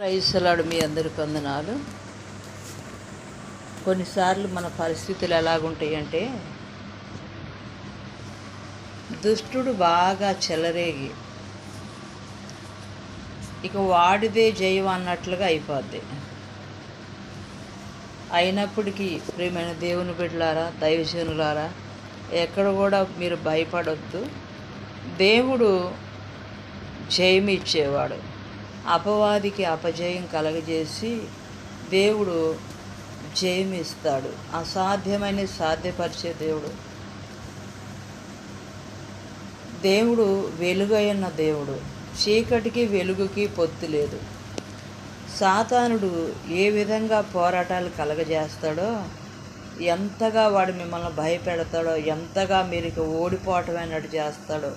ప్రైసలాడు మీ అందరికి వందనాలు. కొన్నిసార్లు మన పరిస్థితులు ఎలాగుంటాయి అంటే దుష్టుడు బాగా చెలరేగి ఇక వాడిదే జయం అన్నట్లుగా అయిపోద్ది. అయినప్పటికీ ప్రియమైన దేవుని బిడ్డలారా దైవజనులారా ఎక్కడ కూడా మీరు భయపడొద్దు. దేవుడు జయం ఇచ్చేవాడు అపవాదికి అపజయం కలగజేసి దేవుడు జయం ఇస్తాడు అసాధ్యమైన సాధ్యపరిచే దేవుడు. దేవుడు వెలుగైన దేవుడు. చీకటికి వెలుగుకి పొత్తు లేదు. సాతానుడు ఏ విధంగా పోరాటాలు కలగజేస్తాడో ఎంతగా వాడు మిమ్మల్ని భయపెడతాడో ఎంతగా మీరు ఇక ఓడిపోవటమైనట్టు చేస్తాడో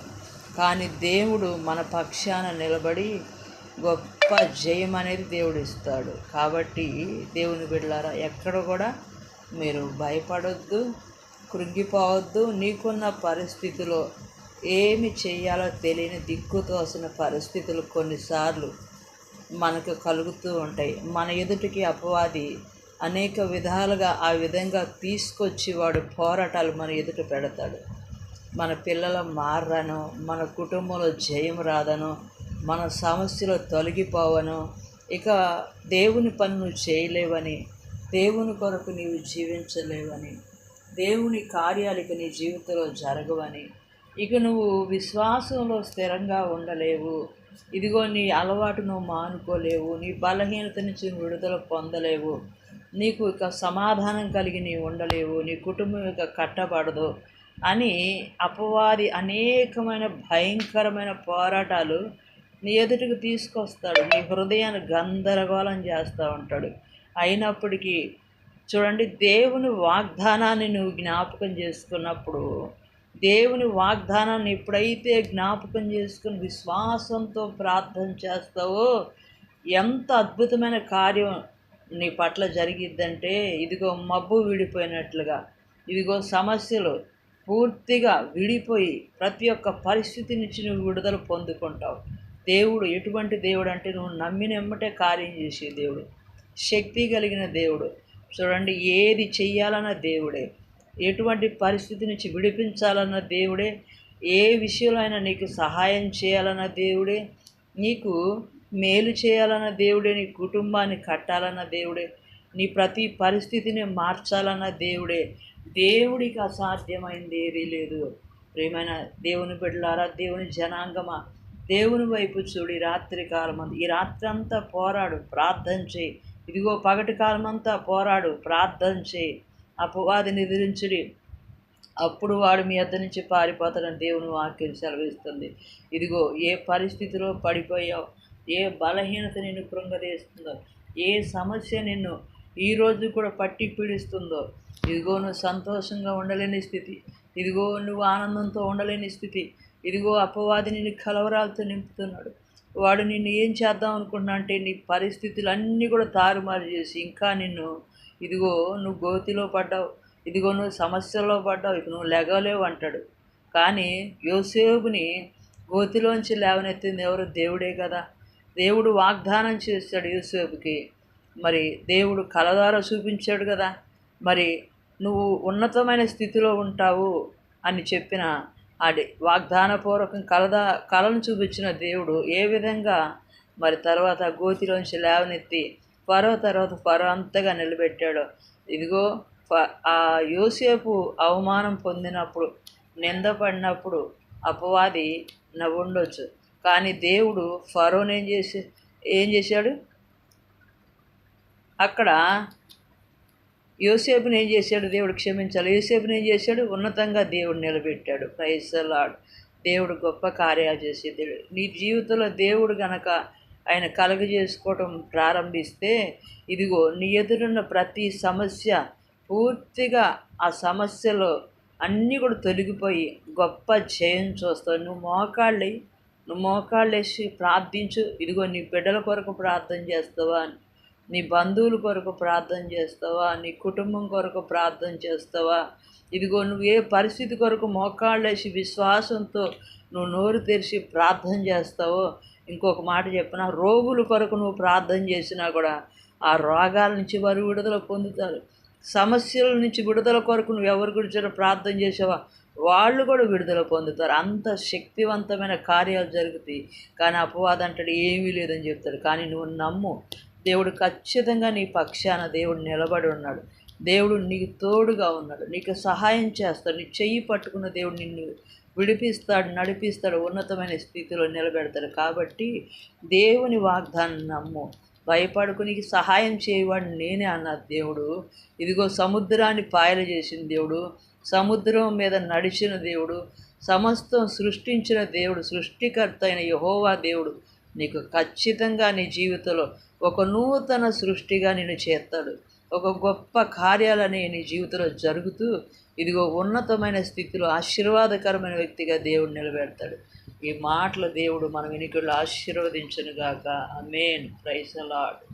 కానీ దేవుడు మన పక్షాన నిలబడి గొప్ప జయం అనేది దేవుడు ఇస్తాడు కాబట్టి దేవుని బిడ్డలారా ఎక్కడ కూడా మీరు భయపడొద్దు కృంగిపోవద్దు. నీకున్న పరిస్థితిలో ఏమి చేయాలో తెలియని దిక్కు తోసిన పరిస్థితులు కొన్నిసార్లు మనకు కలుగుతూ ఉంటాయి. మన ఎదుటికి అపవాది అనేక విధాలుగా ఆ విధంగా తీసుకొచ్చి వాడు పోరాటాలు మన ఎదుట పెడతాడు. మన పిల్లల మారను మన కుటుంబంలో జయం రాదను మన సమస్యలు తొలగిపోవను. ఇక దేవుని పనులు చేయలేవని దేవుని కొరకు నీవు జీవించలేవని దేవుని కార్యాలకు నీ జీవితంలో జరగవని ఇక నువ్వు విశ్వాసంలో స్థిరంగా ఉండలేవు. ఇదిగో నీ అలవాటు నువ్వు మానుకోలేవు. నీ బలహీనత నుంచి విడుదల పొందలేవు. నీకు ఇక సమాధానం కలిగి నీ ఉండలేవు. నీ కుటుంబం ఇక కట్టబడదు అని అపవాది అనేకమైన భయంకరమైన పోరాటాలు నీ ఎదుటికి తీసుకొస్తాడు. నీ హృదయాన్ని గందరగోళం చేస్తూ ఉంటాడు. అయినప్పటికీ చూడండి దేవుని వాగ్దానాన్ని నువ్వు జ్ఞాపకం చేసుకున్నప్పుడు దేవుని వాగ్దానాన్ని ఎప్పుడైతే జ్ఞాపకం చేసుకుని విశ్వాసంతో ప్రార్థన చేస్తావో ఎంత అద్భుతమైన కార్యం నీ పట్ల జరిగిద్దంటే ఇదిగో మబ్బు విడిపోయినట్లుగా ఇదిగో సమస్యలు పూర్తిగా విడిపోయి ప్రతి ఒక్క పరిస్థితి నుంచి నువ్వు విడుదల పొందుకుంటావు. దేవుడు ఎటువంటి దేవుడు అంటే నువ్వు నమ్మినెమ్మటే కార్యం చేసే దేవుడు. శక్తి కలిగిన దేవుడు. చూడండి ఏది చెయ్యాలన్న దేవుడే. ఎటువంటి పరిస్థితి నుంచి విడిపించాలన్న దేవుడే. ఏ విషయంలో అయినా నీకు సహాయం చేయాలన్న దేవుడే. నీకు మేలు చేయాలన్న దేవుడే. నీ కుటుంబాన్ని కట్టాలన్న దేవుడే. నీ ప్రతి పరిస్థితిని మార్చాలన్న దేవుడే. దేవుడికి అసాధ్యమైంది ఏదీ లేదు. ప్రేమైన దేవుని బిడ్డలారా దేవుని జనాంగమా దేవుని వైపు చూడి రాత్రి కాలం ఈ రాత్రి అంతా పోరాడు ప్రార్థన చేయి. ఇదిగో పగటి కాలం అంతా పోరాడు ప్రార్థన చేయి. అపవాదిని ఎదిరించుడి అప్పుడు వాడు మీ అద్దరి నుంచి పారిపోతాడని దేవుని వాక్యం సెలవిస్తుంది. ఇదిగో ఏ పరిస్థితిలో పడిపోయావు? ఏ బలహీనత నిన్ను కృంగదీస్తుందో? ఏ సమస్య నిన్ను ఈరోజు కూడా పట్టి పీడిస్తుందో? ఇదిగో నువ్వు సంతోషంగా ఉండలేని స్థితి. ఇదిగో నువ్వు ఆనందంతో ఉండలేని స్థితి. ఇదిగో అపవాది నిన్ను కలవరాలతో నింపుతున్నాడు. వాడు నిన్ను ఏం చేద్దాం అనుకుంటున్నా అంటే నీ పరిస్థితులు అన్నీ కూడా తారుమారు చేసి ఇంకా నిన్ను ఇదిగో నువ్వు గోతిలో పడ్డావు ఇదిగో నువ్వు సమస్యల్లో పడ్డావు ఇక నువ్వు లెగలేవు అంటాడు. కానీ యోసేపుని గోతిలోంచి లేవనెత్తింది ఎవరు? దేవుడే కదా. దేవుడు వాగ్దానం చేస్తాడు యూసేపుకి. మరి దేవుడు కలదార చూపించాడు కదా. మరి నువ్వు ఉన్నతమైన స్థితిలో ఉంటావు అని చెప్పిన అది వాగ్దానపూర్వకం కలదా కళను చూపించిన దేవుడు ఏ విధంగా మరి తర్వాత గోతిలోంచి లేవనెత్తి పరో తర్వాత పరో అంతగా నిలబెట్టాడు. ఇదిగో ఆ యోసేపు అవమానం పొందినప్పుడు నిందపడినప్పుడు అపవాది నవ్వుండొచ్చు కానీ దేవుడు ఫరోని ఏం చేసి ఏం చేశాడు? అక్కడ యోసేపుని ఏం చేశాడు? దేవుడు క్షమించాలి. యోసేపుని ఏం చేశాడు? ఉన్నతంగా దేవుడు నిలబెట్టాడు. ప్రైసలాడు దేవుడు గొప్ప కార్యాలు చేసేది. నీ జీవితంలో దేవుడు గనక ఆయన కలుగజేసుకోవటం ప్రారంభిస్తే ఇదిగో నీ ఎదురున్న ప్రతి సమస్య పూర్తిగా ఆ సమస్యలో అన్నీ కూడా తొలగిపోయి గొప్ప జయం చూస్తావు. నువ్వు మోకాళ్ళి నువ్వు మోకాళ్ళేసి ప్రార్థించు. ఇదిగో నీ బిడ్డల కొరకు ప్రార్థన చేస్తావా అని. నీ బంధువుల కొరకు ప్రార్థన చేస్తావా? నీ కుటుంబం కొరకు ప్రార్థన చేస్తావా? ఇదిగో నువ్వు ఏ పరిస్థితి కొరకు మోకాళ్ళేసి విశ్వాసంతో నువ్వు నోరు తెరిచి ప్రార్థన చేస్తావో? ఇంకొక మాట చెప్పిన? రోగుల కొరకు నువ్వు ప్రార్థన చేసినా కూడా ఆ రోగాల నుంచి వారు విడుదల పొందుతారు. సమస్యల నుంచి విడుదల కొరకు నువ్వు ఎవరి గురించి ప్రార్థన చేసావా? వాళ్ళు కూడా విడుదల పొందుతారు. అంత శక్తివంతమైన కార్యాలు జరుగుతాయి. కానీ అపవాదం అంటాడు ఏమీ లేదని చెప్తాడు. కానీ నువ్వు నమ్ము దేవుడు ఖచ్చితంగా నీ పక్షాన దేవుడు నిలబడి ఉన్నాడు. దేవుడు నీకు తోడుగా ఉన్నాడు. నీకు సహాయం చేస్తాడు. నీ చెయ్యి పట్టుకున్న దేవుడు నిన్ను విడిపిస్తాడు నడిపిస్తాడు ఉన్నతమైన స్థితిలో నిలబెడతాడు. కాబట్టి దేవుని వాగ్దానం నమ్ము. భయపడుకు నీకు సహాయం చేయవాడు నేనే అన్న దేవుడు. ఇదిగో సముద్రాన్ని పాయలు చేసిన దేవుడు సముద్రం మీద నడిచిన దేవుడు సమస్తం సృష్టించిన దేవుడు సృష్టికర్త అయిన యహోవా దేవుడు. నీకు ఖచ్చితంగా నీ జీవితంలో ఒక నూతన సృష్టిగా నేను చేస్తాడు. ఒక గొప్ప కార్యాలని నీ జీవితంలో జరుగుతూ ఇదిగో ఉన్నతమైన స్థితిలో ఆశీర్వాదకరమైన వ్యక్తిగా దేవుడు నిలబెడతాడు. ఈ మాటల దేవుడు మనం వినికుళ్ళు ఆశీర్వదించను గాక అమేన్ ప్రైస్ లాడ్